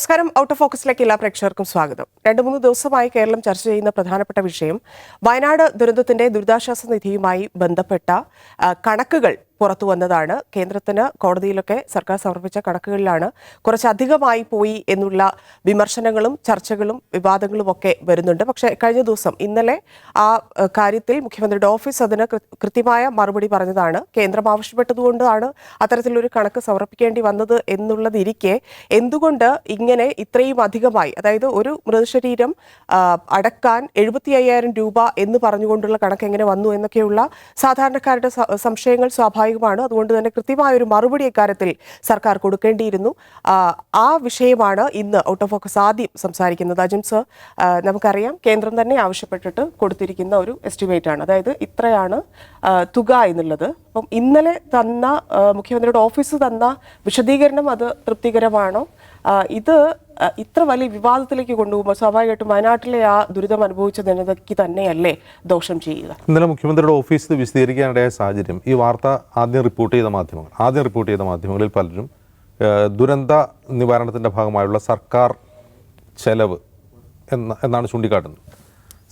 നമസ്കാരം. Out of ഫോക്കസിലേക്ക് എല്ലാ പ്രേക്ഷകർക്കും സ്വാഗതം. രണ്ട് മൂന്ന് ദിവസമായി കേരളം ചർച്ച ചെയ്യുന്ന പ്രധാനപ്പെട്ട വിഷയം വയനാട് ദുരന്തത്തിന്റെ ദുരിതാശ്വാസ നിധിയുമായി ബന്ധപ്പെട്ട കണക്കുകൾ പുറത്തു വന്നതാണ്. കേന്ദ്രത്തിന് കോടതിയിലൊക്കെ സർക്കാർ സമർപ്പിച്ച കണക്കുകളിലാണ് കുറച്ചധികമായി പോയി എന്നുള്ള വിമർശനങ്ങളും ചർച്ചകളും വിവാദങ്ങളും ഒക്കെ വരുന്നുണ്ട്. പക്ഷേ കഴിഞ്ഞ ദിവസം ഇന്നലെ ആ കാര്യത്തിൽ മുഖ്യമന്ത്രിയുടെ ഓഫീസ് അതിന് കൃത്യമായ മറുപടി പറഞ്ഞതാണ്. കേന്ദ്രം ആവശ്യപ്പെട്ടതുകൊണ്ടാണ് അത്തരത്തിലൊരു കണക്ക് സമർപ്പിക്കേണ്ടി വന്നത് എന്നുള്ളതിരിക്കെ എന്തുകൊണ്ട് ഇങ്ങനെ ഇത്രയും അധികമായി അതായത് ഒരു മൃതശരീരം അടക്കാൻ എഴുപത്തി അയ്യായിരം രൂപ എന്ന് പറഞ്ഞുകൊണ്ടുള്ള കണക്ക് എങ്ങനെ വന്നു എന്നൊക്കെയുള്ള സാധാരണക്കാരുടെ സംശയങ്ങൾ സംശയങ്ങൾ സ്വാഭാവികമാണ്. അതുകൊണ്ട് തന്നെ കൃത്യമായ ഒരു മറുപടി ഇക്കാര്യത്തിൽ സർക്കാർ കൊടുക്കേണ്ടിയിരുന്നു. ആ, വിഷയമാണ് ഇന്ന് ഔട്ട് ഓഫ് ഫോക്കസ് ആദ്യം സംസാരിക്കുന്നത്. അജിം സർ നമുക്കറിയാം കേന്ദ്രം തന്നെ ആവശ്യപ്പെട്ടിട്ട് കൊടുത്തിരിക്കുന്ന ഒരു എസ്റ്റിമേറ്റ് ആണ്. അതായത് ഇത്രയാണ് തുക എന്നുള്ളത്. അപ്പം ഇന്നലെ തന്ന മുഖ്യമന്ത്രിയുടെ ഓഫീസ് തന്ന വിശദീകരണം അത് തൃപ്തികരമാണോ? ഇത് ഇത്ര വലിയ വിവാദത്തിലേക്ക് കൊണ്ടുപോകുമ്പോൾ സ്വാഭാവികമായിട്ടും വയനാട്ടിലെ ആ ദുരിതം അനുഭവിച്ച ജനതയ്ക്ക് തന്നെയല്ലേ ദോഷം ചെയ്യുക? ഇന്നലെ മുഖ്യമന്ത്രിയുടെ ഓഫീസിൽ വിശദീകരിക്കാനിടയായ സാഹചര്യം ഈ വാർത്ത ആദ്യം റിപ്പോർട്ട് ചെയ്ത മാധ്യമങ്ങൾ ആദ്യം റിപ്പോർട്ട് ചെയ്ത മാധ്യമങ്ങളിൽ പലരും ദുരന്ത നിവാരണത്തിന്റെ ഭാഗമായുള്ള സർക്കാർ ചെലവ് എന്ന എന്നാണ് ചൂണ്ടിക്കാട്ടുന്നത്.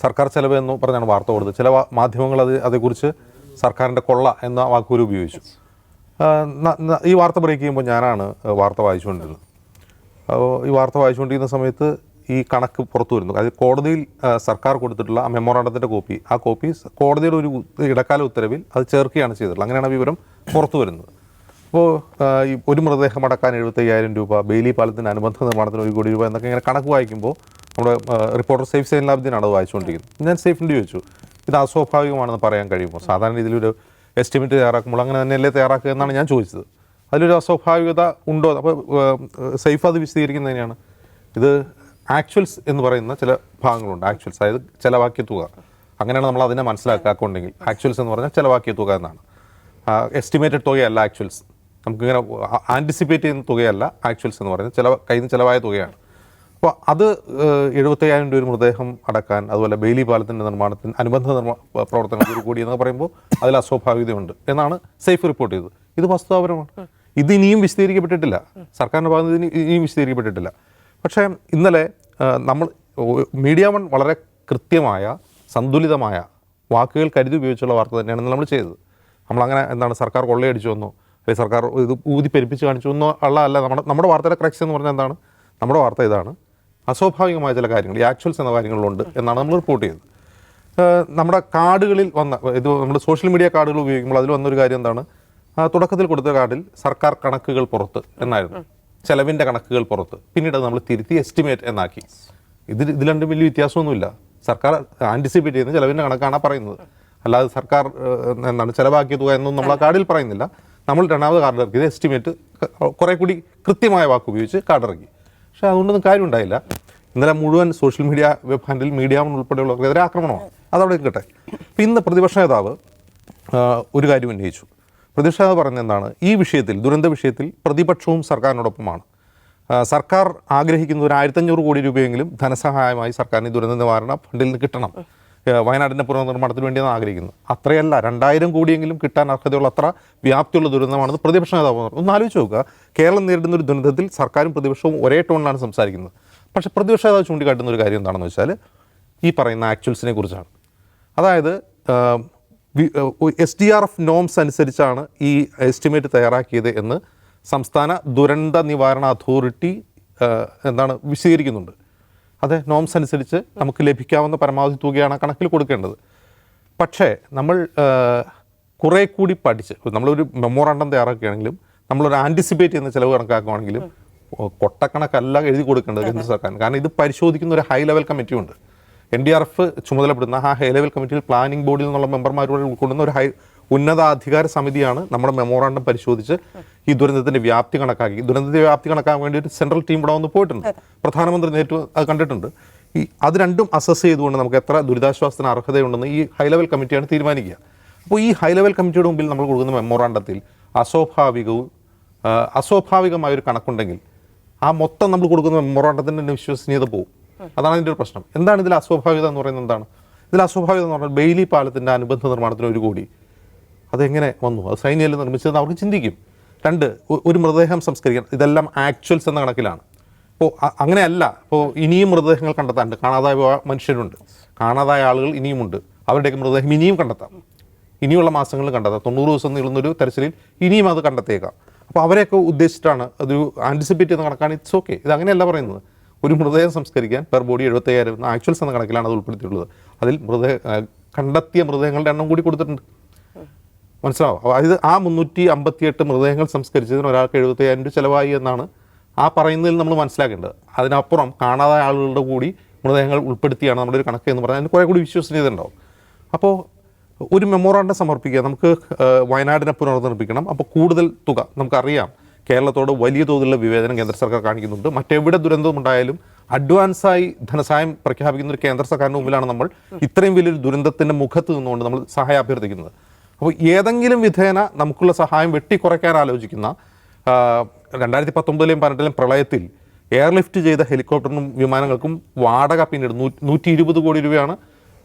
സർക്കാർ ചെലവ് എന്ന് പറഞ്ഞാണ് വാർത്ത കൊടുത്തത്. ചില മാധ്യമങ്ങൾ അത് അതേക്കുറിച്ച് സർക്കാരിന്റെ കൊള്ള എന്ന വാക്കുകൂടി ഉപയോഗിച്ചു. ഈ വാർത്ത ബ്രേക്ക് ചെയ്യുമ്പോൾ ഞാനാണ് വാർത്ത വായിച്ചുകൊണ്ടിരുന്നത്. ഈ വാർത്ത വായിച്ചുകൊണ്ടിരുന്ന സമയത്ത് ഈ കണക്ക് പുറത്തു വരുന്നു. അതായത് കോടതിയിൽ സർക്കാർ കൊടുത്തിട്ടുള്ള ആ മെമ്മോറാണ്ടത്തിന്റെ കോപ്പി. ആ കോപ്പി കോടതിയുടെ ഒരു ഇടക്കാല ഉത്തരവിൽ അത് ചേർക്കുകയാണ് ചെയ്തിട്ടുള്ളത്. അങ്ങനെയാണ് വിവരം പുറത്തു വരുന്നത്. അപ്പോൾ ഈ ഒരു മൃതദേഹം അടക്കാൻ എഴുപത്തയ്യായിരം രൂപ ബെയിലി പാലത്തിന് അനുബന്ധ നിർമ്മാണത്തിന് ഒരു കോടി രൂപ എന്നൊക്കെ ഇങ്ങനെ കണക്ക് വായിക്കുമ്പോൾ നമ്മുടെ റിപ്പോർട്ടർ സേഫ് സൈൻ അത് വായിച്ചുകൊണ്ടിരിക്കുന്നത്. ഞാൻ സേഫിന്റെ ചോദിച്ചു ഇത് അസ്വാഭാവികമാണെന്ന് പറയാൻ കഴിയുമോ? സാധാരണ ഇതിലൊരു എസ്റ്റിമേറ്റ് തയ്യാറാക്കുമ്പോൾ അങ്ങനെ തന്നെയല്ലേ തയ്യാറാക്കുക എന്നാണ് ഞാൻ ചോദിച്ചത്. അതിലൊരു അസ്വാഭാവികത ഉണ്ടോ? അപ്പോൾ സേഫ് അത് വിശദീകരിക്കുന്നതിനാണ് ഇത് ആക്ച്വൽസ് എന്ന് പറയുന്ന ചില ഭാഗങ്ങളുണ്ട്. ആക്ച്വൽസ് അതായത് ചിലവാക്കിയ തുക. അങ്ങനെയാണ് നമ്മൾ അതിനെ മനസ്സിലാക്കുക അക്കൗണ്ടിങ്ങിൽ ആക്ച്വൽസ് എന്ന് പറഞ്ഞാൽ ചിലവാക്കിയ തുക എന്നാണ്. എസ്റ്റിമേറ്റഡ് തുകയല്ല ആക്ച്വൽസ്. നമുക്കിങ്ങനെ ആന്റിസിപ്പേറ്റ് ചെയ്യുന്ന തുകയല്ല ആക്ച്വൽസ് എന്ന് പറയുന്നത്. ചില കയ്യിൽ നിന്ന് ചിലവായ തുകയാണ്. അപ്പോൾ അത് എഴുപത്തയ്യായിരം രൂപ മൃതദേഹം അടക്കാൻ അതുപോലെ ബെയിലി പാലത്തിന്റെ നിർമ്മാണത്തിന് അനുബന്ധ നിർമ്മാ പ്രവർത്തനങ്ങൾ കൂടി എന്നൊക്കെ പറയുമ്പോൾ അതിൽ അസ്വാഭാവികതയുണ്ട് എന്നാണ് സേഫ് റിപ്പോർട്ട് ചെയ്തത്. ഇത് വസ്തുതാപരമാണ്. ഇത് ഇനിയും വിശദീകരിക്കപ്പെട്ടിട്ടില്ല. സർക്കാരിന്റെ ഭാഗത്ത് ഇനിയും വിശദീകരിക്കപ്പെട്ടിട്ടില്ല. പക്ഷേ ഇന്നലെ നമ്മൾ മീഡിയ വൺ വളരെ കൃത്യമായ സന്തുലിതമായ വാക്കുകൾ കരുതി ഉപയോഗിച്ചുള്ള വാർത്ത തന്നെയാണ് നമ്മൾ ചെയ്തത്. നമ്മളങ്ങനെ എന്താണ് സർക്കാർ കൊള്ളയടിച്ചു വന്നോ അല്ലെങ്കിൽ സർക്കാർ ഇത് ഊതി പെരുപ്പിച്ച് കാണിച്ചു എന്നോ ഉള്ള അല്ല നമ്മുടെ നമ്മുടെ വാർത്തയുടെ ക്രക്സ് എന്ന് പറഞ്ഞാൽ എന്താണ്? നമ്മുടെ വാർത്ത ഇതാണ്. അസ്വാഭാവികമായ ചില കാര്യങ്ങൾ ഈ ആക്ച്വൽസ് എന്ന കാര്യങ്ങളുണ്ട് എന്നാണ് നമ്മൾ റിപ്പോർട്ട് ചെയ്തത് നമ്മുടെ കാർഡുകളിൽ വന്ന ഇത് നമ്മുടെ സോഷ്യൽ മീഡിയ കാർഡുകൾ ഉപയോഗിക്കുമ്പോൾ അതിൽ വന്നൊരു കാര്യം എന്താണ്? തുടക്കത്തിൽ കൊടുത്ത കാർഡിൽ സർക്കാർ കണക്കുകൾ പുറത്ത് എന്നായിരുന്നു. ചെലവിന്റെ കണക്കുകൾ പുറത്ത്. പിന്നീട് നമ്മൾ തിരുത്തി എസ്റ്റിമേറ്റ് എന്നാക്കി. ഇതിൽ ഇതിൽ രണ്ടും വലിയ വ്യത്യാസമൊന്നുമില്ല. സർക്കാർ ആന്റിസിപ്പേറ്റ് ചെയ്യുന്ന ചെലവിന്റെ കണക്കാണ് പറയുന്നത്. അല്ലാതെ സർക്കാർ എന്താണ് ചെലവാക്കിയ തുക എന്നൊന്നും നമ്മൾ ആ കാർഡിൽ പറയുന്നില്ല. നമ്മൾ രണ്ടാമത് കാർഡ് ഇറക്കിയത് എസ്റ്റിമേറ്റ് കുറെ കൂടി കൃത്യമായ വാക്ക് ഉപയോഗിച്ച് കാർഡ് ഇറക്കി. പക്ഷേ അതുകൊണ്ടൊന്നും കാര്യം ഉണ്ടായില്ല ഇന്നലെ മുഴുവൻ social media web handle media ഉൾപ്പെടെയുള്ളവർക്കെതിരെ ആക്രമണമാണ്. അതവിടെ നിൽക്കട്ടെ. ഇന്ന് പ്രതിപക്ഷ നേതാവ് ഒരു കാര്യം ഉന്നയിച്ചു. പ്രതിപക്ഷ നേതാവ് പറഞ്ഞ എന്താണ് ഈ വിഷയത്തിൽ ദുരന്ത വിഷയത്തിൽ പ്രതിപക്ഷവും സർക്കാരിനോടൊപ്പമാണ്. സർക്കാർ ആഗ്രഹിക്കുന്ന ഒരു ആയിരത്തഞ്ഞൂറ് കോടി രൂപയെങ്കിലും ധനസഹായമായി സർക്കാരിന് ദുരന്ത നിവാരണ ഫണ്ടിൽ നിന്ന് കിട്ടണം. വയനാടിന്റെ പുനർനിർമ്മാണത്തിന് വേണ്ടിയാണ് ആഗ്രഹിക്കുന്നത്. അത്രയല്ല രണ്ടായിരം കോടിയെങ്കിലും കിട്ടാൻ അർഹതയുള്ള അത്ര വ്യാപ്തിയുള്ള ദുരന്തമാണെന്ന് പ്രതിപക്ഷ നേതാവ് പറഞ്ഞു. ഒന്ന് ആലോചിച്ച് നോക്കുക. കേരളം നേരിടുന്ന ഒരു ദുരന്തത്തിൽ സർക്കാരും പ്രതിപക്ഷവും ഒരേ ടോണിലാണ് സംസാരിക്കുന്നത്. പക്ഷേ പ്രതിപക്ഷ നേതാവ് ചൂണ്ടിക്കാട്ടുന്ന ഒരു കാര്യം എന്താണെന്ന് വെച്ചാൽ ഈ പറയുന്ന ആക്ച്വൽസിനെ കുറിച്ചാണ്. അതായത് S D R F norms അനുസരിച്ചാണ് ഈ എസ്റ്റിമേറ്റ് തയ്യാറാക്കിയത് എന്ന് സംസ്ഥാന ദുരന്ത നിവാരണ അതോറിറ്റി എന്താണ് വിശദീകരിക്കുന്നുണ്ട്. അതെ നോംസ് അനുസരിച്ച് നമുക്ക് ലഭിക്കാവുന്ന പരമാവധി തുകയാണ് കണക്കിൽ കൊടുക്കേണ്ടത്. പക്ഷേ നമ്മൾ കുറേ കൂടി പഠിച്ച് നമ്മളൊരു മെമ്മോറാണ്ടം തയ്യാറാക്കുകയാണെങ്കിലും നമ്മളൊരു ആന്റിസിപ്പേറ്റ് ചെയ്യുന്ന ചിലവ് കണക്കാക്കുകയാണെങ്കിലും കൊട്ടക്കണക്കല്ല എഴുതി കൊടുക്കേണ്ടത് കേന്ദ്ര സർക്കാർ കാരണം ഇത് പരിശോധിക്കുന്ന ഒരു ഹൈ ലെവൽ കമ്മിറ്റിയുണ്ട്. എൻ ഡി ആർ എഫ് ചുമതലപ്പെടുന്ന ആ ഹൈ ലെവൽ കമ്മിറ്റിയിൽ പ്ലാനിംഗ് ബോർഡിൽ നിന്നുള്ള മെമ്പർമാരോട് ഉൾക്കൊള്ളുന്ന ഒരു ഹൈ ഉന്നതാധികാര സമിതിയാണ് നമ്മുടെ മെമ്മോറാണ്ടം പരിശോധിച്ച് ഈ ദുരന്തത്തിന്റെ വ്യാപ്തി കണക്കാക്കി. ദുരന്തത്തിന്റെ വ്യാപ്തി കണക്കാക്കാൻ വേണ്ടി ഒരു സെൻട്രൽ ടീം ഇവിടെ വന്ന് പോയിട്ടുണ്ട്. പ്രധാനമന്ത്രി നേരിട്ട് അത് കണ്ടിട്ടുണ്ട്. ഈ അത് രണ്ടും അസസ് ചെയ്തുകൊണ്ട് നമുക്ക് എത്ര ദുരിതാശ്വാസത്തിന് അർഹതയുണ്ടെന്ന് ഈ ഹൈ ലെവൽ കമ്മിറ്റിയാണ് തീരുമാനിക്കുക. അപ്പോൾ ഈ ഹൈ ലെവൽ കമ്മിറ്റിയുടെ മുമ്പിൽ നമ്മൾ കൊടുക്കുന്ന മെമ്മോറാണ്ടത്തിൽ അസ്വാഭാവികവും അസ്വാഭാവികമായ ഒരു കണക്കുണ്ടെങ്കിൽ ആ മൊത്തം നമ്മൾ കൊടുക്കുന്ന മെമ്മോറാണ്ടത്തിന്റെ വിശ്വസനീയത പോകും അതാണ് അതിന്റെ ഒരു പ്രശ്നം. എന്താണ് ഇതിൽ അസ്വാഭാവികത എന്ന് പറയുന്നത് എന്താണ്? ഇതിൽ അസ്വാഭാവികത എന്ന് പറഞ്ഞാൽ ബെയിലി പാലത്തിന്റെ അനുബന്ധ നിർമ്മാണത്തിന് ഒരു കോടി. അതെങ്ങനെ വന്നു? അത് സൈന്യയിൽ നിർമ്മിച്ചതെന്ന് അവർക്ക് ചിന്തിക്കും. രണ്ട് ഒരു മൃതദേഹം സംസ്കരിക്കണം ഇതെല്ലാം ആക്ച്വൽസ് എന്ന കണക്കിലാണ്. അപ്പോൾ അങ്ങനെയല്ല. ഇപ്പോൾ ഇനിയും മൃതദേഹങ്ങൾ കണ്ടെത്താനുണ്ട് കാണാതായ മനുഷ്യരുണ്ട്. കാണാതായ ആളുകൾ ഇനിയുമുണ്ട്. അവരുടെയൊക്കെ മൃതദേഹം ഇനിയും കണ്ടെത്താം. ഇനിയുള്ള മാസങ്ങളിൽ കണ്ടെത്താം. തൊണ്ണൂറ് ദിവസം നീളുന്നൊരു തെരച്ചിലിൽ ഇനിയും അത് കണ്ടെത്തിയേക്കാം. അപ്പോൾ അവരെയൊക്കെ ഉദ്ദേശിച്ചിട്ടാണ് അതൊരു ആന്റിസിപ്പേറ്റ് ചെയ്യുന്ന കണക്കാണ്. It's okay. ഇത് അങ്ങനെയല്ല പറയുന്നത്. ഒരു മൃതദേഹം സംസ്കരിക്കാൻ പെർ ബോഡി എഴുപത്തയ്യായിരം ആക്ച്വൽസ് എന്ന കണക്കിലാണ് അത് ഉൾപ്പെടുത്തിയിട്ടുള്ളത്. അതിൽ മൃതദേഹ കണ്ടെത്തിയ മൃതദേഹങ്ങളുടെ എണ്ണം കൂടി കൊടുത്തിട്ടുണ്ട്. മനസ്സിലാവും? അതായത് ആ മുന്നൂറ്റി അമ്പത്തിയെട്ട് മൃതദേഹങ്ങൾ സംസ്കരിച്ചതിന് ഒരാൾക്ക് എഴുപത്തയ്യായിരം രൂപ ചിലവായി എന്നാണ് ആ പറയുന്നതിൽ നമ്മൾ മനസ്സിലാക്കേണ്ടത്. അതിനപ്പുറം കാണാതെ ആളുകളുടെ കൂടി മൃതദേഹങ്ങൾ ഉൾപ്പെടുത്തിയാണ് നമ്മുടെ ഒരു കണക്ക് എന്ന് പറഞ്ഞാൽ അതിന് കുറേ കൂടി വിശ്വസനീയത ഉണ്ടാവും. അപ്പോൾ ഒരു മെമ്മോറാണ്ടം സമർപ്പിക്കുക. നമുക്ക് വയനാടിനെ പുനർനിർമ്മിക്കണം. അപ്പോൾ കൂടുതൽ തുക നമുക്കറിയാം. കേരളത്തോട് വലിയ തോതിലുള്ള വിവേചനം കേന്ദ്ര സർക്കാർ കാണിക്കുന്നുണ്ട്. മറ്റെവിടെ ദുരന്തമുണ്ടായാലും അഡ്വാൻസായി ധനസഹായം പ്രഖ്യാപിക്കുന്ന ഒരു കേന്ദ്ര സർക്കാരിന് മുമ്പിലാണ് നമ്മൾ ഇത്രയും വലിയൊരു ദുരന്തത്തിന്റെ മുഖത്ത് നിന്നുകൊണ്ട് നമ്മൾ സഹായം അഭ്യർത്ഥിക്കുന്നത്. അപ്പോൾ ഏതെങ്കിലും വിധേന നമുക്കുള്ള സഹായം വെട്ടിക്കുറയ്ക്കാൻ ആലോചിക്കുന്ന രണ്ടായിരത്തി പത്തൊമ്പതിലെയും പതിനെട്ടിലെയും പ്രളയത്തിൽ എയർലിഫ്റ്റ് ചെയ്ത ഹെലികോപ്റ്ററിനും വിമാനങ്ങൾക്കും വാടക പിന്നീട് നൂറ്റി ഇരുപത് കോടി രൂപയാണ്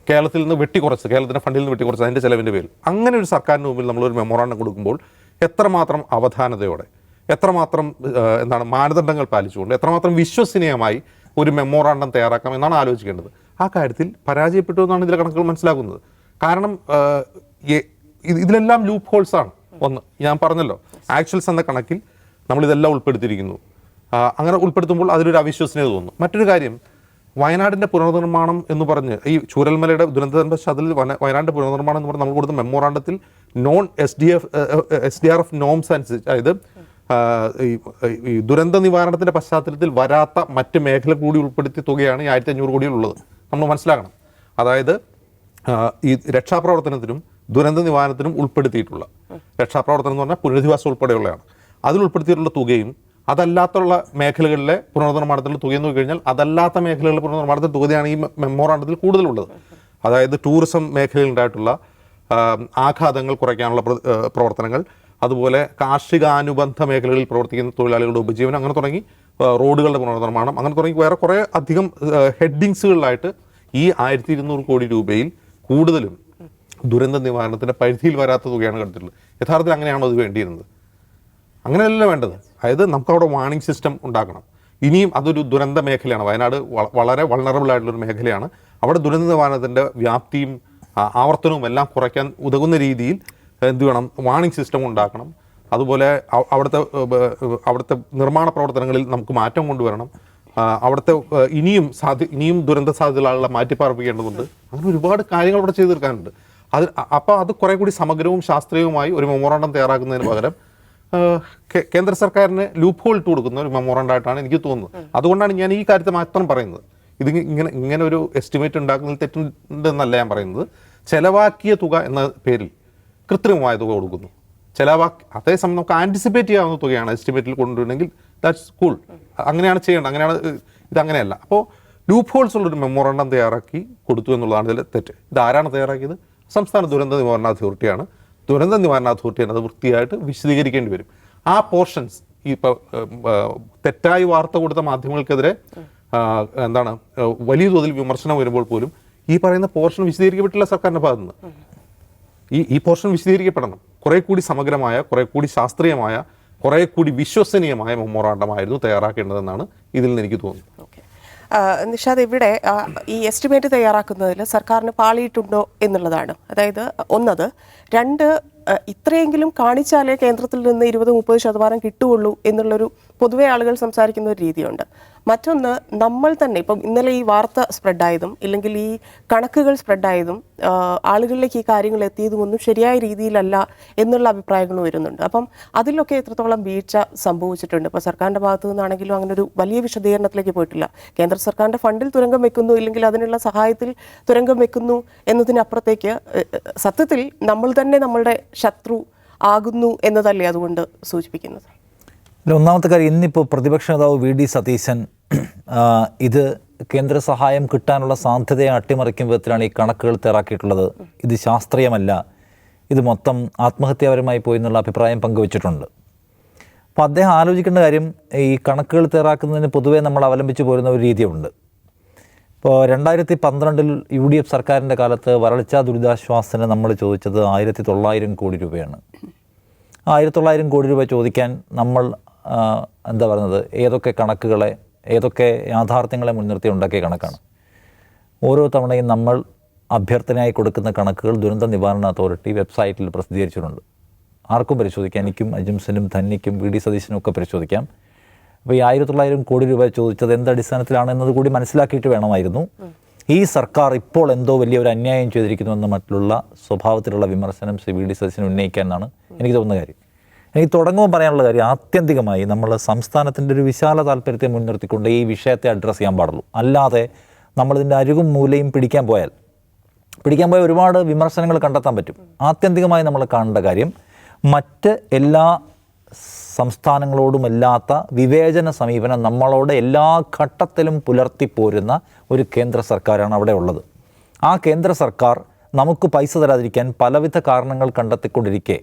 കേരളത്തിൽ നിന്ന് വെട്ടിക്കുറച്ചത്. കേരളത്തിന്റെ ഫണ്ടിൽ നിന്ന് വെട്ടിക്കുറച്ചത്. അതിന്റെ ചിലവിന്റെ പേരിൽ. അങ്ങനെ ഒരു സർക്കാരിന് മുമ്പിൽ നമ്മളൊരു മെമ്മോറാണ്ടം കൊടുക്കുമ്പോൾ എത്രമാത്രം അവധാനതയോടെ എത്രമാത്രം എന്താണ് മാനദണ്ഡങ്ങൾ പാലിച്ചുകൊണ്ട് എത്രമാത്രം വിശ്വസനീയമായി ഒരു മെമ്മോറാണ്ടം തയ്യാറാക്കാം എന്നാണ് ആലോചിക്കേണ്ടത്. ആ കാര്യത്തിൽ പരാജയപ്പെട്ടു എന്നാണ് ഇതിലെ കണക്കുകൾ മനസ്സിലാക്കുന്നത്. കാരണം ഇതിലെല്ലാം ലൂപ്പ് ഹോൾസ് ആണ്. ഒന്ന് ഞാൻ പറഞ്ഞല്ലോ ആക്ച്വൽസ് എന്ന കണക്കിൽ നമ്മൾ ഇതെല്ലാം ഉൾപ്പെടുത്തിയിരിക്കുന്നു. അങ്ങനെ ഉൾപ്പെടുത്തുമ്പോൾ അതിലൊരു അവിശ്വസനീയത തോന്നുന്നു മറ്റൊരു കാര്യം വയനാടിന്റെ പുനർനിർമ്മാണം എന്ന് പറഞ്ഞ് ഈ ചൂരൽമലയുടെ ദുരന്ത പശ്ചാത്തലത്തിൽ വന- വയനാടിന്റെ പുനർനിർമ്മാണം എന്ന് പറഞ്ഞ് നമ്മൾ കൊടുത്ത മെമ്മോറാണ്ടത്തിൽ non S D F S D R F norms അനുസരിച്ച് അതായത് ഈ- ദുരന്ത നിവാരണത്തിന്റെ പശ്ചാത്തലത്തിൽ വരാത്ത മറ്റ് മേഖല കൂടി ഉൾപ്പെടുത്തിയ തുകയാണ് ഈ ആയിരത്തി അഞ്ഞൂറ് കോടിയിലുള്ളത്. നമ്മൾ മനസ്സിലാക്കണം. അതായത് ഈ രക്ഷാപ്രവർത്തനത്തിനും ദുരന്ത നിവാരണത്തിനും ഉൾപ്പെടുത്തിയിട്ടുള്ള രക്ഷാപ്രവർത്തനം എന്ന് പറഞ്ഞാൽ പുനരധിവാസം ഉൾപ്പെടെയുള്ളതാണ്. അതിൽ ഉൾപ്പെടുത്തിയിട്ടുള്ള തുകയും അതല്ലാത്തുള്ള മേഖലകളിലെ പുനർനിർമ്മാണത്തിലുള്ള തുകയെന്ന് നോക്കി കഴിഞ്ഞാൽ അതല്ലാത്ത മേഖലകളിലെ പുനർനിർമ്മാണത്തിന്റെ തുകയാണ് ഈ മെമ്മോറാണ്ടത്തിൽ കൂടുതലുള്ളത്. അതായത് ടൂറിസം മേഖലയിൽ ഉണ്ടായിട്ടുള്ള ആഘാതങ്ങൾ കുറയ്ക്കാനുള്ള പ്രവർത്തനങ്ങൾ അതുപോലെ കാർഷികാനുബന്ധ മേഖലകളിൽ പ്രവർത്തിക്കുന്ന തൊഴിലാളികളുടെ ഉപജീവനം അങ്ങനെ തുടങ്ങി റോഡുകളുടെ പുനർനിർമ്മാണം അങ്ങനെ തുടങ്ങി. വേറെ കുറേ അധികം ഹെഡിങ്സുകളിലായിട്ട് ഈ ആയിരത്തി ഇരുന്നൂറ് കോടി രൂപയിൽ കൂടുതലും ദുരന്ത നിവാരണത്തിന്റെ പരിധിയിൽ വരാത്ത തുകയാണ് കണ്ടിട്ടുള്ളത് യഥാർത്ഥത്തിൽ അങ്ങനെയാണോ അത് വേണ്ടിയിരുന്നത്? അങ്ങനെയല്ല വേണ്ടത്. അതായത് നമുക്കവിടെ വാണിംഗ് സിസ്റ്റം ഉണ്ടാക്കണം ഇനിയും അതൊരു ദുരന്ത മേഖലയാണ്. വയനാട് വളരെ വൾണറബിൾ ആയിട്ടുള്ളൊരു മേഖലയാണ്. അവിടെ ദുരന്ത നിവാരണത്തിന്റെ വ്യാപ്തിയും ആവർത്തനവും എല്ലാം കുറയ്ക്കാൻ ഉതകുന്ന രീതിയിൽ എന്ത് വേണം? വാണിംഗ് സിസ്റ്റം ഉണ്ടാക്കണം. അതുപോലെ അവിടുത്തെ അവിടുത്തെ നിർമ്മാണ പ്രവർത്തനങ്ങളിൽ നമുക്ക് മാറ്റം കൊണ്ടുവരണം. അവിടുത്തെ ഇനിയും സാധ്യ ഇനിയും ദുരന്ത സാധ്യതയുള്ള ആളുകളെ മാറ്റിപ്പാർപ്പിക്കേണ്ടതുണ്ട്. അങ്ങനെ ഒരുപാട് കാര്യങ്ങൾ അവിടെ ചെയ്തു തീർക്കാനുണ്ട്. അത് അപ്പോൾ അത് കുറേ കൂടി സമഗ്രവും ശാസ്ത്രീയവുമായി ഒരു മെമ്മോറാണ്ടം തയ്യാറാക്കുന്നതിന് പകരം കേന്ദ്ര സർക്കാരിന് ലൂപ്പ് ഹോൾ ഇട്ട് കൊടുക്കുന്ന ഒരു മെമ്മോറാണ്ടായിട്ടാണ് എനിക്ക് തോന്നുന്നത്. അതുകൊണ്ടാണ് ഞാൻ ഈ കാര്യത്തെ മാത്രം പറയുന്നത്. ഇത് ഇങ്ങനെ ഇങ്ങനെ ഒരു എസ്റ്റിമേറ്റ് ഉണ്ടാക്കുന്നതിൽ തെറ്റുണ്ടെന്നല്ല ഞാൻ പറയുന്നത്. ചെലവാക്കിയ തുക എന്ന പേരിൽ കൃത്രിമമായ തുക കൊടുക്കുന്നു. ചെലവാക്കി അതേസമയം നമുക്ക് ആന്റിസിപ്പേറ്റ് ചെയ്യാവുന്ന തുകയാണ് എസ്റ്റിമേറ്റിൽ കൊണ്ടുവരുന്നെങ്കിൽ ദാറ്റ്സ് കൂൾ അങ്ങനെയാണ് ചെയ്യേണ്ടത്. അങ്ങനെയാണ് ഇത് ഇത് അങ്ങനെയല്ല. അപ്പോൾ ലൂപ്പ് ഹോൾസ് ഉള്ളൊരു മെമ്മോറണ്ടം തയ്യാറാക്കി കൊടുത്തു എന്നുള്ളതാണ് ഇതിൽ തെറ്റ്. ഇത് ആരാണ് തയ്യാറാക്കിയത്? സംസ്ഥാന ദുരന്ത നിവാരണ അതോറിറ്റിയാണ്. ദുരന്ത നിവാരണ അതോറിറ്റി അത് വൃത്തിയായിട്ട് വിശദീകരിക്കേണ്ടി വരും. ആ പോർഷൻസ് ഈ തെറ്റായി വാർത്ത കൊടുത്ത മാധ്യമങ്ങൾക്കെതിരെ എന്താണ് വലിയ തോതിൽ വിമർശനം വരുമ്പോൾ പോലും ഈ പറയുന്ന പോർഷൻ വിശദീകരിക്കപ്പെട്ടില്ല സർക്കാരിന്റെ ഭാഗത്ത് നിന്ന് ഈ ഈ പോർഷൻ വിശദീകരിക്കപ്പെടണം. കുറെ കൂടി സമഗ്രമായ കുറെ കൂടി ശാസ്ത്രീയമായ കുറെ കൂടി വിശ്വസനീയമായ മെമ്മോറാണ്ടമായിരുന്നു തയ്യാറാക്കേണ്ടതെന്നാണ് ഇതിൽ നിന്ന് എനിക്ക് തോന്നുന്നത്. നിഷാദ് ഇവിടെ ഈ എസ്റ്റിമേറ്റ് തയ്യാറാക്കുന്നതിൽ സർക്കാരിന് പാളിയിട്ടുണ്ടോ എന്നുള്ളതാണ്. അതായത് ഒന്നത് രണ്ട് ഇത്രയെങ്കിലും കാണിച്ചാലേ കേന്ദ്രത്തിൽ നിന്ന് ഇരുപത് മുപ്പത് ശതമാനം കിട്ടുകയുള്ളൂ എന്നുള്ളൊരു പൊതുവെ ആളുകൾ സംസാരിക്കുന്ന ഒരു രീതിയുണ്ട്. മറ്റൊന്ന് നമ്മൾ തന്നെ ഇപ്പം ഇന്നലെ ഈ വാർത്ത സ്പ്രെഡായതും ഇല്ലെങ്കിൽ ഈ കണക്കുകൾ സ്പ്രെഡായതും ആളുകളിലേക്ക് ഈ കാര്യങ്ങൾ എത്തിയതും ഒന്നും ശരിയായ രീതിയിലല്ല എന്നുള്ള അഭിപ്രായങ്ങൾ വരുന്നുണ്ട് അപ്പം അതിലൊക്കെ എത്രത്തോളം വീഴ്ച സംഭവിച്ചിട്ടുണ്ട്? ഇപ്പോൾ സർക്കാരിന്റെ ഭാഗത്തു നിന്നാണെങ്കിലും അങ്ങനെ ഒരു വലിയ വിശദീകരണത്തിലേക്ക് പോയിട്ടില്ല. കേന്ദ്ര സർക്കാരിന്റെ ഫണ്ടിൽ തുരങ്കം വെക്കുന്നു ഇല്ലെങ്കിൽ അതിനുള്ള സഹായത്തിൽ തുരങ്കം വെക്കുന്നു എന്നതിനപ്പുറത്തേക്ക് സത്യത്തിൽ നമ്മൾ തന്നെ നമ്മളുടെ ശത്രു ആകുന്നു എന്നതല്ലേ അതുകൊണ്ട് സൂചിപ്പിക്കുന്നത്? ഒന്നാമത്തെ കാര്യം ഇന്നിപ്പോൾ പ്രതിപക്ഷ നേതാവ് വി ഡി സതീശൻ ഇത് കേന്ദ്ര സഹായം കിട്ടാനുള്ള സാധ്യതയെ അട്ടിമറിക്കും വിധത്തിലാണ് ഈ കണക്കുകൾ തയ്യാറാക്കിയിട്ടുള്ളത്. ഇത് ശാസ്ത്രീയമല്ല. ഇത് മൊത്തം ആത്മഹത്യാപരമായി പോയി എന്നുള്ള അഭിപ്രായം പങ്കുവച്ചിട്ടുണ്ട്. അപ്പോൾ അദ്ദേഹം ആലോചിക്കേണ്ട കാര്യം ഈ കണക്കുകൾ തയ്യാറാക്കുന്നതിന് പൊതുവേ നമ്മൾ അവലംബിച്ച് പോരുന്ന ഒരു രീതിയുണ്ട്. ഇപ്പോൾ രണ്ടായിരത്തി പന്ത്രണ്ടിൽ യു ഡി എഫ് സർക്കാരിന്റെ കാലത്ത് വരൾച്ച ദുരിതാശ്വാസത്തിന് നമ്മൾ ചോദിച്ചത് ആയിരത്തി തൊള്ളായിരം കോടി രൂപയാണ്. ആയിരത്തി തൊള്ളായിരം കോടി രൂപ ചോദിക്കാൻ നമ്മൾ എന്താ പറയുന്നത് ഏതൊക്കെ കണക്കുകളെ ഏതൊക്കെ യാഥാർത്ഥ്യങ്ങളെ മുൻനിർത്തി ഉണ്ടാക്കിയ കണക്കാണ്. ഓരോ തവണയും നമ്മൾ അഭ്യർത്ഥനയായി കൊടുക്കുന്ന കണക്കുകൾ ദുരന്ത നിവാരണ അതോറിറ്റി വെബ്സൈറ്റിൽ പ്രസിദ്ധീകരിച്ചിട്ടുണ്ട്. ആർക്കും പരിശോധിക്കാം എനിക്കും അജിംസനും ധന്യയ്ക്കും വി ഡി സതീശനും ഒക്കെ പരിശോധിക്കാം. അപ്പോൾ ഈ ആയിരത്തി തൊള്ളായിരം കോടി രൂപ ചോദിച്ചത് എന്ത് അടിസ്ഥാനത്തിലാണ് എന്നത് കൂടി മനസ്സിലാക്കിയിട്ട് വേണമായിരുന്നു. ഈ സർക്കാർ ഇപ്പോൾ എന്തോ വലിയ ഒരു അന്യായം ചെയ്തിരിക്കുന്നു എന്ന മറ്റുള്ള സ്വഭാവത്തിലുള്ള വിമർശനം ശ്രീ വി ഡി സതീശന് ഉന്നയിക്കാൻ എന്നാണ് എനിക്ക് തോന്നുന്ന കാര്യം. എനിക്ക് തുടങ്ങുമ്പോൾ പറയാനുള്ള കാര്യം ആത്യന്തികമായി നമ്മൾ സംസ്ഥാനത്തിന്റെ ഒരു വിശാല താല്പര്യത്തെ മുൻനിർത്തിക്കൊണ്ട് ഈ വിഷയത്തെ അഡ്രസ്സ് ചെയ്യാൻ പാടുള്ളൂ. അല്ലാതെ നമ്മളിതിന്റെ അരുകും മൂലയും പിടിക്കാൻ പോയാൽ പിടിക്കാൻ പോയ ഒരുപാട് വിമർശനങ്ങൾ കണ്ടെത്താൻ പറ്റും. ആത്യന്തികമായി നമ്മൾ കാണേണ്ട കാര്യം മറ്റ് എല്ലാ സംസ്ഥാനങ്ങളോടുമല്ലാത്ത വിവേചന സമീപനം നമ്മളോട് എല്ലാ ഘട്ടത്തിലും പുലർത്തിപ്പോരുന്ന ഒരു കേന്ദ്ര സർക്കാരാണ് അവിടെ ഉള്ളത്. ആ കേന്ദ്ര സർക്കാർ നമുക്ക് പൈസ തരാതിരിക്കാൻ പലവിധ കാരണങ്ങൾ കണ്ടെത്തിക്കൊണ്ടിരിക്കെ.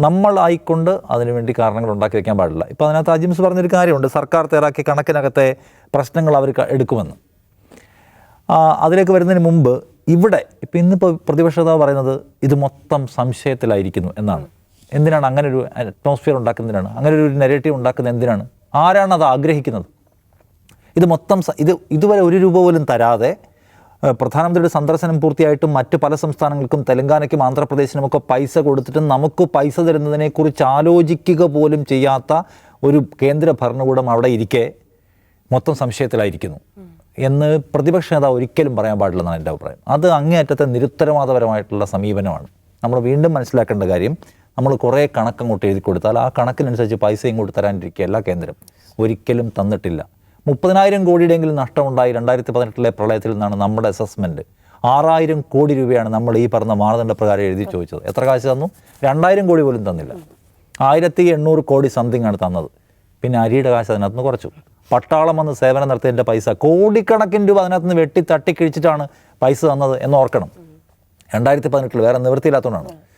നമ്മളായിക്കൊണ്ട് അതിനുവേണ്ടി കാരണങ്ങൾ ഉണ്ടാക്കി വയ്ക്കാൻ പാടില്ല. ഇപ്പോൾ അതിനകത്ത് അജിംസ് പറഞ്ഞൊരു കാര്യമുണ്ട്. സർക്കാർ തയ്യാറാക്കിയ കണക്കിനകത്തെ പ്രശ്നങ്ങൾ അവർ എടുക്കുമെന്ന്. അതിലേക്ക് വരുന്നതിന് മുമ്പ് ഇവിടെ ഇപ്പം ഇന്നിപ്പോൾ പ്രതിപക്ഷ നേതാവ് പറയുന്നത് ഇത് മൊത്തം സംശയത്തിലായിരിക്കുന്നു എന്നാണ്. എന്തിനാണ് അങ്ങനെ ഒരു അറ്റ്മോസ്ഫിയർ ഉണ്ടാക്കുന്നതിനാണ്? അങ്ങനെ ഒരു നെഗറ്റീവ് ഉണ്ടാക്കുന്നത് എന്തിനാണ്? ആരാണ് അത് ആഗ്രഹിക്കുന്നത്? ഇത് മൊത്തം ഇത് ഇതുവരെ ഒരു രൂപ പോലും തരാതെ പ്രധാനമന്ത്രിയുടെ സന്ദർശനം പൂർത്തിയായിട്ടും മറ്റ് പല സംസ്ഥാനങ്ങൾക്കും തെലങ്കാനയ്ക്കും ആന്ധ്രാപ്രദേശിനുമൊക്കെ പൈസ കൊടുത്തിട്ടും നമുക്ക് പൈസ തരുന്നതിനെക്കുറിച്ച് ആലോചിക്കുക പോലും ചെയ്യാത്ത ഒരു കേന്ദ്ര ഭരണകൂടം അവിടെ ഇരിക്കെ മൊത്തം സംശയത്തിലായിരിക്കുന്നു. എന്ന് പ്രതിപക്ഷ നേതാവ് ഒരിക്കലും പറയാൻ പാടില്ലെന്നാണ് എന്റെ അഭിപ്രായം. അത് അങ്ങേയറ്റത്തെ നിരുത്തരവാദപരമായിട്ടുള്ള സമീപനമാണ്. നമ്മൾ വീണ്ടും മനസ്സിലാക്കേണ്ട കാര്യം നമ്മൾ കുറേ കണക്കങ്ങോട്ട് എഴുതി കൊടുത്താൽ ആ കണക്കിനനുസരിച്ച് പൈസ ഇങ്ങോട്ട് തരാനിരിക്കുകയല്ല കേന്ദ്രം. ഒരിക്കലും തന്നിട്ടില്ല. മുപ്പതിനായിരം കോടിയുടെയെങ്കിലും നഷ്ടമുണ്ടായി രണ്ടായിരത്തി പതിനെട്ടിലെ പ്രളയത്തിൽ നിന്നാണ് നമ്മുടെ അസസ്മെന്റ് ആറായിരം കോടി രൂപയാണ് നമ്മൾ ഈ പറഞ്ഞ മാനദണ്ഡ പ്രകാരം എഴുതി ചോദിച്ചത്. എത്ര കാശ് തന്നു? രണ്ടായിരം കോടി പോലും തന്നില്ല. ആയിരത്തി എണ്ണൂറ് കോടി സംതിങ് ആണ് തന്നത്. പിന്നെ അരിയുടെ കാശ് അതിനകത്ത് നിന്ന് കുറച്ചു. പട്ടാളം വന്ന് സേവനം നടത്തിയതിന്റെ പൈസ കോടിക്കണക്കിന് രൂപ അതിനകത്ത് നിന്ന് വെട്ടി തട്ടിക്കിഴിച്ചിട്ടാണ് പൈസ തന്നത് എന്ന് ഓർക്കണം. രണ്ടായിരത്തി പതിനെട്ടിൽ വേറെ നിവൃത്തിയില്ലാത്തതുകൊണ്ടാണ്.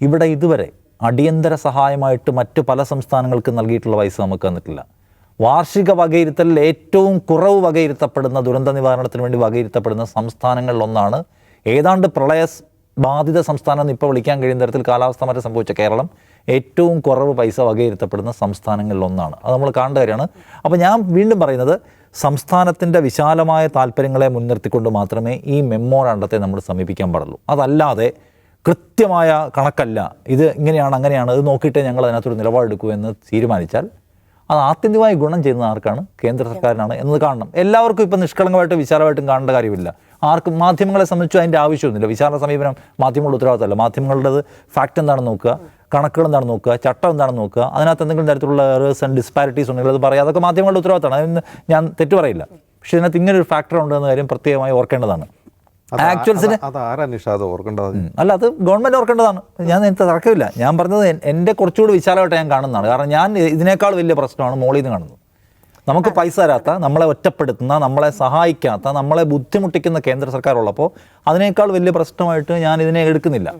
ഇവിടെ ഇതുവരെ അടിയന്തര സഹായമായിട്ട് മറ്റ് പല സംസ്ഥാനങ്ങൾക്ക് നൽകിയിട്ടുള്ള പൈസ നമുക്ക് തന്നിട്ടില്ല. വാർഷിക വകയിരുത്തലിൽ ഏറ്റവും കുറവ് വകയിരുത്തപ്പെടുന്ന ദുരന്ത നിവാരണത്തിന് വേണ്ടി വകയിരുത്തപ്പെടുന്ന സംസ്ഥാനങ്ങളിലൊന്നാണ് ഏതാണ്ട് പ്രളയ ബാധിത സംസ്ഥാനം എന്ന് ഇപ്പോൾ വിളിക്കാൻ കഴിയുന്ന തരത്തിൽ കാലാവസ്ഥ മാറ്റം സംഭവിച്ച കേരളം. ഏറ്റവും കുറവ് പൈസ വകയിരുത്തപ്പെടുന്ന സംസ്ഥാനങ്ങളിലൊന്നാണ് അത് നമ്മൾ കാണേണ്ട കാര്യമാണ്. അപ്പോൾ ഞാൻ വീണ്ടും പറയുന്നത് സംസ്ഥാനത്തിന്റെ വിശാലമായ താല്പര്യങ്ങളെ മുൻനിർത്തിക്കൊണ്ട് മാത്രമേ ഈ മെമ്മോറാണ്ടത്തെ നമ്മൾ സമീപിക്കാൻ പാടുള്ളൂ. അതല്ലാതെ കൃത്യമായ കണക്കല്ല. ഇത് ഇങ്ങനെയാണ് അങ്ങനെയാണ് ഇത് നോക്കിയിട്ടേ ഞങ്ങൾ അതിനകത്തൊരു നിലപാടെടുക്കൂ എന്ന് തീരുമാനിച്ചാൽ അത് ആത്യന്തികമായി ഗുണം ചെയ്യുന്ന ആർക്കാണ്? കേന്ദ്ര സർക്കാരിനാണ് എന്നത് കാണണം. എല്ലാവർക്കും ഇപ്പം നിഷ്കളങ്കമായിട്ട് വിശാലമായിട്ടും കാണേണ്ട കാര്യമില്ല. ആർക്കും മാധ്യമങ്ങളെ സംബന്ധിച്ച് അതിന്റെ ആവശ്യമൊന്നുമില്ല. വിശാല സമീപനം മാധ്യമങ്ങളുടെ ഉത്തരവാദിത്തമല്ല. മാധ്യമങ്ങളുടേത് ഫാക്റ്റ് എന്താണെന്ന് നോക്കുക? കണക്കുകൾ എന്താണെന്ന് നോക്കുക? ചട്ടം എന്താണെന്ന് നോക്കുക? അതിനകത്ത് എന്തെങ്കിലും തരത്തിലുള്ള എറേഴ്സ് ആൻഡ് ഡിസ്പാരിറ്റീസ് ഉണ്ടെങ്കിൽ അത് പറയാം. അതൊക്കെ മാധ്യമങ്ങളുടെ ഉത്തരവാദിത്തമാണ്. അതിന് ഞാൻ തെറ്റു പറയില്ല. പക്ഷേ ഇതിനകത്ത് ഇങ്ങനെ ഒരു ഫാക്ടർ ഉണ്ടെന്ന കാര്യം പ്രത്യേകമായി ഓർക്കേണ്ടതാണ്. അത് ആക്ച്വൽസിന് അല്ല അത് ഗവൺമെന്റ് ഓർക്കേണ്ടതാണ്. ഞാൻ എനിക്ക് തർക്കമില്ല. ഞാൻ പറഞ്ഞത് എന്റെ എന്റെ കുറച്ചുകൂടി വിശാലമായിട്ട് ഞാൻ കാണുന്നതാണ്. കാരണം ഞാൻ ഇതിനേക്കാൾ വലിയ പ്രശ്നമാണ് മോളിൽ നിന്ന് കാണുന്നത്. നമുക്ക് പൈസ തരാത്ത നമ്മളെ ഒറ്റപ്പെടുത്തുന്ന നമ്മളെ സഹായിക്കാത്ത നമ്മളെ ബുദ്ധിമുട്ടിക്കുന്ന കേന്ദ്ര സർക്കാർ ഉള്ളപ്പോൾ അതിനേക്കാൾ വലിയ പ്രശ്നമായിട്ട് ഞാൻ ഇതിനെ എടുക്കുന്നില്ല.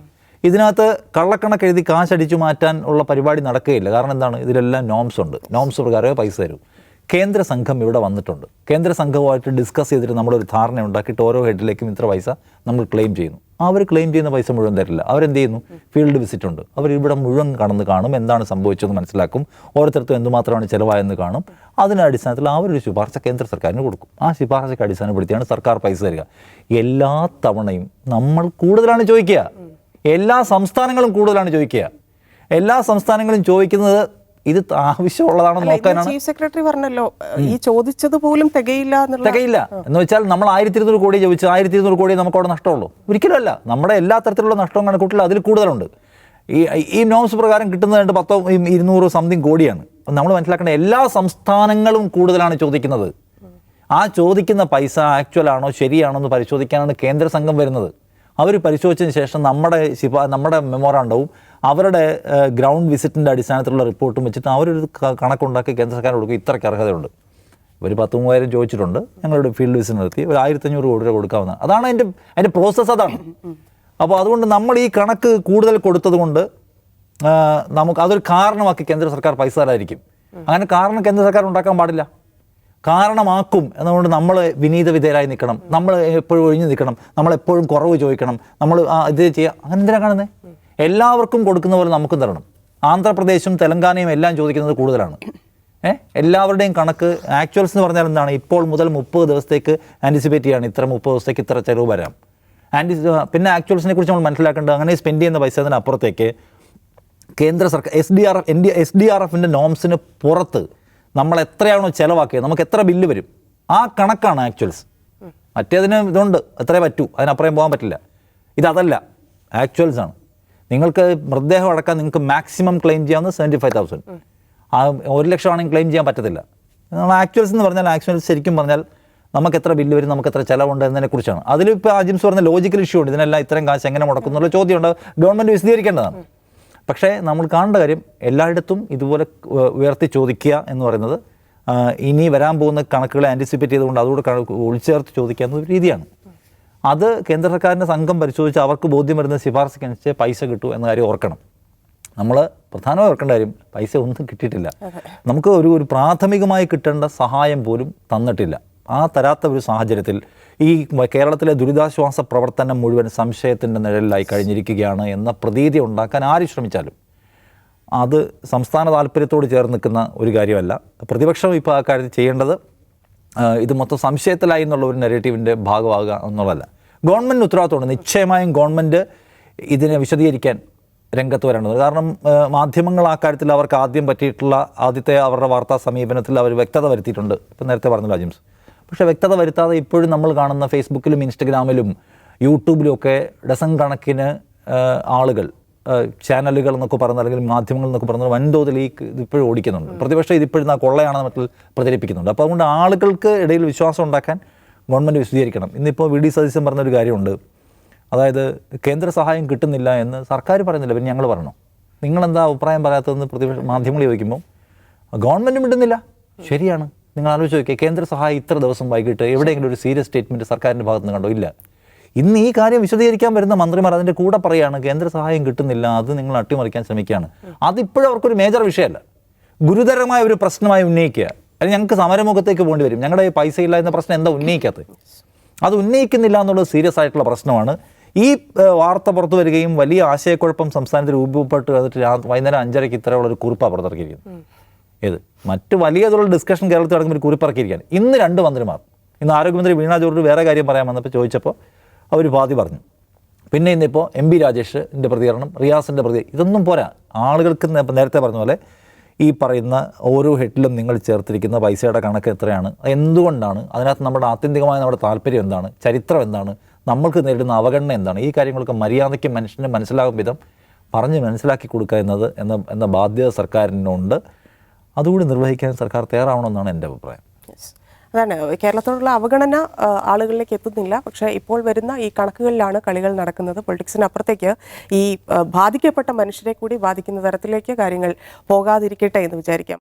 ഇതിനകത്ത് കള്ളക്കണക്ക് എഴുതി കാശടിച്ചു മാറ്റാൻ ഉള്ള പരിപാടി നടക്കുകയില്ല. കാരണം എന്താണ്? ഇതിലെല്ലാം നോംസ് ഉണ്ട്. നോംസ് പ്രകാരമേ പൈസ തരൂ. കേന്ദ്ര സംഘം ഇവിടെ വന്നിട്ടുണ്ട്. കേന്ദ്ര സംഘവുമായിട്ട് ഡിസ്കസ് ചെയ്തിട്ട് നമ്മളൊരു ധാരണ ഉണ്ടാക്കിയിട്ട് ഓരോ ഹെഡിലേക്കും ഇത്ര പൈസ നമ്മൾ ക്ലെയിം ചെയ്യുന്നു. അവർ ക്ലെയിം ചെയ്യുന്ന പൈസ മുഴുവൻ തരില്ല. അവരെന്ത് ചെയ്യുന്നു? ഫീൽഡ് വിസിറ്റ് ഉണ്ട്. അവർ ഇവിടെ മുഴുവൻ കടന്ന് കാണും. എന്താണ് സംഭവിച്ചതെന്ന് മനസ്സിലാക്കും. ഓരോരുത്തർക്കും എന്തുമാത്രമാണ് ചിലവായെന്ന് കാണും. അതിന്റെ അടിസ്ഥാനത്തിൽ ഒരു ശുപാർശ കേന്ദ്ര സർക്കാരിന് കൊടുക്കും. ആ ശുപാർശയ്ക്ക് അടിസ്ഥാനപ്പെടുത്തിയാണ് സർക്കാർ പൈസ തരിക. എല്ലാ തവണയും നമ്മൾ കൂടുതലാണ് ചോദിക്കുക. എല്ലാ സംസ്ഥാനങ്ങളും കൂടുതലാണ് ചോദിക്കുക. എല്ലാ സംസ്ഥാനങ്ങളും ചോദിക്കുന്നത് ഇത് ആവശ്യമുള്ളതാണ് നോക്കാനാണ്. ചീഫ് സെക്രട്ടറി പറഞ്ഞല്ലോ ഈ ചോദിച്ചത് പോലും തികയില്ല തികയില്ല. എന്ന് വെച്ചാൽ നമ്മൾ ആയിരത്തി ഇരുന്നൂറ് കോടി ചോദിച്ചു ആയിരത്തി ഇരുന്നൂറ് കോടി നമുക്ക് അവിടെ നഷ്ടമുള്ളൂ. ഒരിക്കലുമല്ല. നമ്മുടെ എല്ലാ തരത്തിലുള്ള നഷ്ടവും കണക്കൂട്ടിൽ അതിൽ കൂടുതലുണ്ട്. ഈ ഈ നോംസ് പ്രകാരം കിട്ടുന്നതുണ്ട് പത്തോ ഇരുന്നൂറ് സംതിങ് കോടിയാണ്. അപ്പം നമ്മൾ മനസ്സിലാക്കേണ്ട എല്ലാ സംസ്ഥാനങ്ങളും കൂടുതലാണ് ചോദിക്കുന്നത്. ആ ചോദിക്കുന്ന പൈസ ആക്ച്വൽ ആണോ ശരിയാണോ എന്ന് പരിശോധിക്കാനാണ് കേന്ദ്ര സംഘം വരുന്നത്. അവർ പരിശോധിച്ചതിന് ശേഷം നമ്മുടെ ശിപാ നമ്മുടെ മെമ്മോറാണ്ടവും അവരുടെ ഗ്രൗണ്ട് വിസിറ്റിന്റെ അടിസ്ഥാനത്തിലുള്ള റിപ്പോർട്ടും വെച്ചിട്ട് അവരൊരു കണക്കുണ്ടാക്കി കേന്ദ്ര സർക്കാർ കൊടുക്കും. ഇത്രയ്ക്ക് അർഹതയുണ്ട്. ഒരു പത്ത് മൂവായിരം ചോദിച്ചിട്ടുണ്ട്. ഞങ്ങളുടെ ഫീൽഡ് വിസിറ്റ് നടത്തി. ഒരു ആയിരത്തഞ്ഞൂറ് കോടി രൂപ കൊടുക്കാവുന്ന അതാണ് അതിന്റെ അതിന്റെ പ്രോസസ്സ് അതാണ്. അപ്പോൾ അതുകൊണ്ട് നമ്മൾ ഈ കണക്ക് കൂടുതൽ കൊടുത്തതുകൊണ്ട് നമുക്ക് അതൊരു കാരണമാക്കി കേന്ദ്ര സർക്കാർ പൈസ തരായിരിക്കും അങ്ങനെ കാരണം കേന്ദ്ര സർക്കാർ ഉണ്ടാക്കാൻ പാടില്ല. കാരണമാക്കും എന്നുകൊണ്ട് നമ്മൾ വിനീത വിധേയരായി നിൽക്കണം. നമ്മൾ എപ്പോഴും ഒഴിഞ്ഞു നിൽക്കണം. നമ്മൾ എപ്പോഴും കുറവ് ചോദിക്കണം. നമ്മൾ ഇത് ചെയ്യുക അങ്ങനെ എന്തിനാണ് കാണുന്നത് എല്ലാവർക്കും കൊടുക്കുന്ന പോലെ നമുക്കും തരണം. ആന്ധ്രാപ്രദേശും തെലങ്കാനയും എല്ലാം ചോദിക്കുന്നത് കൂടുതലാണ്. ഏഹ് എല്ലാവരുടെയും കണക്ക് ആക്ച്വൽസ് എന്ന് പറഞ്ഞാൽ എന്താണ്? ഇപ്പോൾ മുതൽ മുപ്പത് ദിവസത്തേക്ക് ആന്റിസിപ്പേറ്റ് ചെയ്യാണ്. ഇത്ര മുപ്പത് ദിവസത്തേക്ക് ഇത്ര ചെലവ് വരാം. ആന്റി പിന്നെ ആക്ച്വൽസിനെ കുറിച്ച് നമ്മൾ മനസ്സിലാക്കേണ്ടത് അങ്ങനെ സ്പെൻഡ് ചെയ്യുന്ന പൈസ അതിനപ്പുറത്തേക്ക് കേന്ദ്ര സർക്കാർ S D R F N D S D R എഫിന്റെ നോംസിന് പുറത്ത് നമ്മൾ എത്രയാണോ ചിലവാക്കിയത് നമുക്ക് എത്ര ബില്ല് വരും? ആ കണക്കാണ് ആക്ച്വൽസ് മറ്റേതിന് ഇതുണ്ട്. എത്രയേ പറ്റൂ. അതിനപ്പുറം പോകാൻ പറ്റില്ല. ഇതതല്ല. ആക്ച്വൽസ് ആണ്. നിങ്ങൾക്ക് മൃതദേഹം അടക്കാൻ നിങ്ങൾക്ക് മാക്സിമം ക്ലെയിം ചെയ്യാവുന്നത് സെവന്റി ഫൈവ് തൗസൻഡ് ആ ഒരു ലക്ഷം ആണെങ്കിൽ ക്ലെയിം ചെയ്യാൻ പറ്റത്തില്ല. ആക്ച്വൽസ് എന്ന് പറഞ്ഞാൽ ആക്ച്വൽസ് ശരിക്കും പറഞ്ഞാൽ നമുക്ക് എത്ര ബില്ല് വരും നമുക്ക് എത്ര ചിലവുണ്ട് എന്നതിനെ കുറിച്ചാണ്. അതിലിപ്പോൾ ആജിംസ് പറഞ്ഞ ലോജിക്കൽ ഇഷ്യൂ ഉണ്ട്. ഇതിനെല്ലാം ഇത്രയും കാശ് എങ്ങനെ മുടക്കും എന്നുള്ള ചോദ്യമുണ്ട്. ഗവൺമെന്റ് വിശദീകരിക്കേണ്ടതാണ്. പക്ഷേ നമ്മൾ കാണേണ്ട കാര്യം എല്ലായിടത്തും ഇതുപോലെ ഉയർത്തി ചോദിക്കുക എന്ന് പറയുന്നത് ഇനി വരാൻ പോകുന്ന കണക്കുകളെ ആന്റിസിപ്പേറ്റ് ചെയ്തുകൊണ്ട് അതുകൂടെ ഒളിച്ചേർത്ത് ചോദിക്കുക എന്നൊരു രീതിയാണ്. അത് കേന്ദ്ര സർക്കാരിന്റെ സംഘം പരിശോധിച്ച് അവർക്ക് ബോധ്യം വരുന്ന ശുപാർശയ്ക്കനുസരിച്ച് പൈസ കിട്ടൂ എന്ന കാര്യം ഓർക്കണം. നമ്മൾ പ്രധാനമായി ഓർക്കേണ്ട കാര്യം പൈസ ഒന്നും കിട്ടിയിട്ടില്ല. നമുക്ക് ഒരു ഒരു പ്രാഥമികമായി കിട്ടേണ്ട സഹായം പോലും തന്നിട്ടില്ല. ആ തരാത്ത ഒരു സാഹചര്യത്തിൽ ഈ കേരളത്തിലെ ദുരിതാശ്വാസ പ്രവർത്തനം മുഴുവൻ സംശയത്തിന്റെ നിഴലിലായി കഴിഞ്ഞിരിക്കുകയാണ് എന്ന പ്രതീതി ഉണ്ടാക്കാൻ ആര് ശ്രമിച്ചാലും. അത് സംസ്ഥാന താല്പര്യത്തോട് ചേർന്ന് നിൽക്കുന്ന ഒരു കാര്യമല്ല. പ്രതിപക്ഷം ഇപ്പോൾ ആ കാര്യത്തിൽ ചെയ്യേണ്ടത് ഇത് മൊത്തം സംശയത്തിലായി എന്നുള്ള ഒരു നെഗറ്റീവിന്റെ ഭാഗമാകുക എന്നുള്ളതല്ല. ഗവൺമെന്റ് ഉത്തരവാദിത്തമുണ്ട്. നിശ്ചയമായും ഗവൺമെന്റ് ഇതിനെ വിശദീകരിക്കാൻ രംഗത്ത് വരേണ്ടത് കാരണം മാധ്യമങ്ങൾ ആ കാര്യത്തിൽ അവർക്ക് ആദ്യം പറ്റിയിട്ടുള്ള ആദ്യത്തെ അവരുടെ വാർത്താ സമീപനത്തിൽ അവർ വ്യക്തത വരുത്തിയിട്ടുണ്ട്. ഇപ്പം നേരത്തെ പറഞ്ഞല്ലോ അജിംസ് പക്ഷേ വ്യക്തത വരുത്താതെ ഇപ്പോഴും നമ്മൾ കാണുന്ന ഫേസ്ബുക്കിലും ഇൻസ്റ്റഗ്രാമിലും യൂട്യൂബിലും ഒക്കെ ഡസൻ കണക്കിന് ആളുകൾ ചാനലുകൾ എന്നൊക്കെ പറഞ്ഞ അല്ലെങ്കിൽ മാധ്യമങ്ങൾ എന്നൊക്കെ പറഞ്ഞ വൻതോതിൽ ഈ ഇപ്പോഴും ഓടിക്കുന്നുണ്ട്. പ്രതിപക്ഷം ഇതിപ്പോഴും ആ കൊള്ളയാണെന്ന് മറ്റിൽ പ്രചരിപ്പിക്കുന്നുണ്ട്. അപ്പോൾ അതുകൊണ്ട് ആളുകൾക്ക് ഇടയിൽ വിശ്വാസം ഉണ്ടാക്കാൻ ഗവൺമെന്റ് വിശദീകരിക്കണം. ഇന്നിപ്പോൾ വി ഡി സതീശൻ പറഞ്ഞൊരു കാര്യമുണ്ട്. അതായത് കേന്ദ്ര സഹായം കിട്ടുന്നില്ല എന്ന് സർക്കാർ പറയുന്നില്ല പിന്നെ ഞങ്ങൾ പറഞ്ഞു? നിങ്ങളെന്താ അഭിപ്രായം പറയാത്തതെന്ന് പ്രതിപക്ഷ മാധ്യമങ്ങൾ ചോദിക്കുമ്പോൾ ഗവൺമെന്റ് വിടുന്നില്ല ശരിയാണ്. നിങ്ങൾ ആലോചിച്ച് നോക്കിയാൽ കേന്ദ്ര സഹായം ഇത്ര ദിവസം വൈകിട്ട് എവിടെയെങ്കിലും ഒരു സീരിയസ് സ്റ്റേറ്റ്മെന്റ് സർക്കാരിന്റെ ഭാഗത്ത് നിന്ന് കണ്ടോ? ഇല്ല. ഇന്ന് ഈ കാര്യം വിശദീകരിക്കാൻ വരുന്ന മന്ത്രിമാർ അതിന്റെ കൂടെ പറയാണ് കേന്ദ്ര സഹായം കിട്ടുന്നില്ല അത് നിങ്ങൾ അട്ടിമറിക്കാൻ ശ്രമിക്കുകയാണ്. അതിപ്പോഴും അവർക്കൊരു മേജർ വിഷയമല്ല. ഗുരുതരമായ ഒരു പ്രശ്നമായി ഉന്നയിക്കുക. അല്ലെങ്കിൽ ഞങ്ങൾക്ക് സമരമുഖത്തേക്ക് പോകേണ്ടി വരും. ഞങ്ങളുടെ പൈസ ഇല്ല എന്ന പ്രശ്നം എന്താ ഉന്നയിക്കാത്തത്? അത് ഉന്നയിക്കുന്നില്ല എന്നുള്ളത് സീരിയസ് ആയിട്ടുള്ള പ്രശ്നമാണ്. ഈ വാർത്ത പുറത്തു വരികയും വലിയ ആശയക്കുഴപ്പം സംസ്ഥാനത്ത് രൂപപ്പെട്ട് വന്നിട്ട് വൈകുന്നേരം അഞ്ചരയ്ക്ക് ഇത്രയുള്ള ഒരു കുറിപ്പാണ് പുറത്തിറക്കിയിരിക്കുന്നത്. ഏത്? മറ്റ് വലിയ തോതിലുള്ള ഡിസ്കഷൻ കേരളത്തിൽ നടക്കുമ്പോൾ ഒരു കുറിപ്പിറക്കിയിരിക്കുകയാണ്. ഇന്ന് രണ്ട് മന്ത്രിമാർ. ഇന്ന് ആരോഗ്യമന്ത്രി വീണ ജോർജ് വേറെ കാര്യം പറയാൻ വന്നപ്പോൾ ചോദിച്ചപ്പോൾ അവർ പാതി പറഞ്ഞു. പിന്നെ ഇന്നിപ്പോൾ എം ബി രാജേഷിന്റെ പ്രതികരണം റിയാസിന്റെ പ്രതി ഇതൊന്നും പോരാ. ആളുകൾക്ക് നേരത്തെ പറഞ്ഞ പോലെ ഈ പറയുന്ന ഓരോ ഹെഡിലും നിങ്ങൾ ചേർത്തിരിക്കുന്ന പൈസയുടെ കണക്ക് എത്രയാണ്? എന്തുകൊണ്ടാണ്? അതിനകത്ത് നമ്മുടെ ആത്യന്തികമായ നമ്മുടെ താല്പര്യം എന്താണ്? ചരിത്രം എന്താണ്? നമ്മൾക്ക് നേരിടുന്ന അവഗണന എന്താണ്? ഈ കാര്യങ്ങളൊക്കെ മര്യാദയ്ക്ക് മനുഷ്യന് മനസ്സിലാകും വിധം പറഞ്ഞ് മനസ്സിലാക്കി കൊടുക്കുക എന്നത് എന്ന എന്ന ബാധ്യത സർക്കാരിനുണ്ട്. അതുകൂടി നിർവഹിക്കാൻ സർക്കാർ തയ്യാറാവണമെന്നാണ് എന്റെ അഭിപ്രായം. അതാണ് കേരളത്തോടുള്ള അവഗണന ആളുകളിലേക്ക് എത്തുന്നില്ല. പക്ഷേ ഇപ്പോൾ വരുന്ന ഈ കണക്കുകളിലാണ് കളികൾ നടക്കുന്നത്. പൊളിറ്റിക്സിനപ്പുറത്തേക്ക് ഈ ബാധിക്കപ്പെട്ട മനുഷ്യരെ കൂടി ബാധിക്കുന്ന തരത്തിലേക്ക് കാര്യങ്ങൾ പോകാതിരിക്കട്ടെ എന്ന് വിചാരിക്കാം.